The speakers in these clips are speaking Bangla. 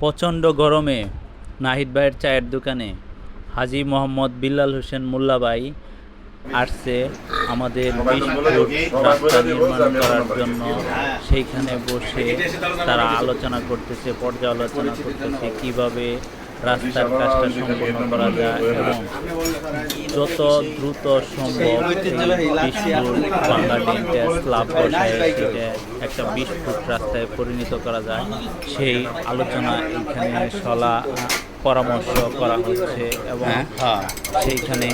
প্রচণ্ড গরমে নাহিদ ভাইয়ের চায়ের দোকানে হাজি মোহাম্মদ বিল্লাল হোসেন মোল্লাবাই আসছে আমাদের রাস্তা নির্মাণ করার জন্য। সেইখানে বসে তারা আলোচনা করতেছে, পর্যালোচনা করতেছে, কীভাবে রাস্তার কাজটা সম্পন্ন করা যায় এবং যত দ্রুত সম্ভব বাংলা ডেন্টে স্লাব বসায় সেটা একটা বিশ ফুট রাস্তায় পরিণত করা যায়। সেই আলোচনা এখানে সলা পরামর্শ করা হচ্ছে এবং সেইখানে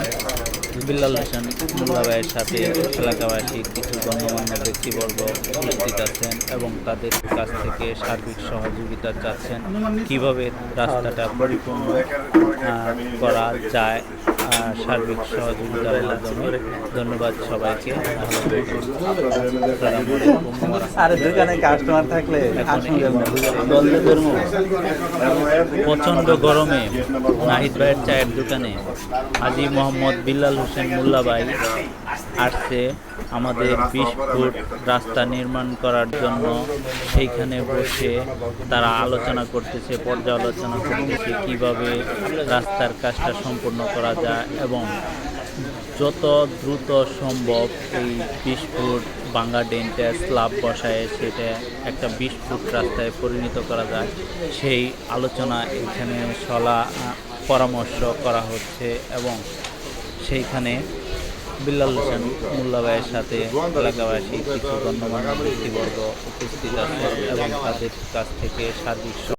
বিল্লাল হোসেন মোল্লা সাথে এলাকাবাসী কিছু গণ্যমান্য ব্যক্তিবর্গ উপস্থিত আছেন এবং তাদের কাছ থেকে সার্বিক সহযোগিতা চাচ্ছেন। কীভাবে রাস্তাটা পরিপূর্ণ করা যায় সার্বিক সহযোগিতার মাধ্যমে ধন্যবাদ সবাইকে। আরে দোকানে কাস্টমার থাকলে ধর্ম প্রচণ্ড গরমে নাহিদ ভাইয়ের চায়ের দোকানে আজি মোহাম্মদ বিল্লাল হোসেন মোল্লাবাই আসছে আমাদের বিশ ফুট রাস্তা নির্মাণ করার জন্য। সেইখানে বসে তারা আলোচনা করতেছে পর্যালোচনা করতেছে কীভাবে রাস্তার কাজটা সম্পূর্ণ করা যায়। এবং যত দ্রুত সম্ভব এই বিশ ফুট বাঙ্গা ডেন্টে স্ল্যাব বসায় সেটা একটা বিশ ফুট রাস্তায় পরিণত করা যায়। সেই আলোচনা এখানে সলা পরামর্শ করা হচ্ছে এবং সেইখানে বিল্লাল হোসেন মোল্লা ভাইয়ের সাথে এলাকাবাসী কিছু গণ্যমান্য ব্যক্তিবর্গ উপস্থিত আছে এবং তাদের কাছ থেকে সার্বিক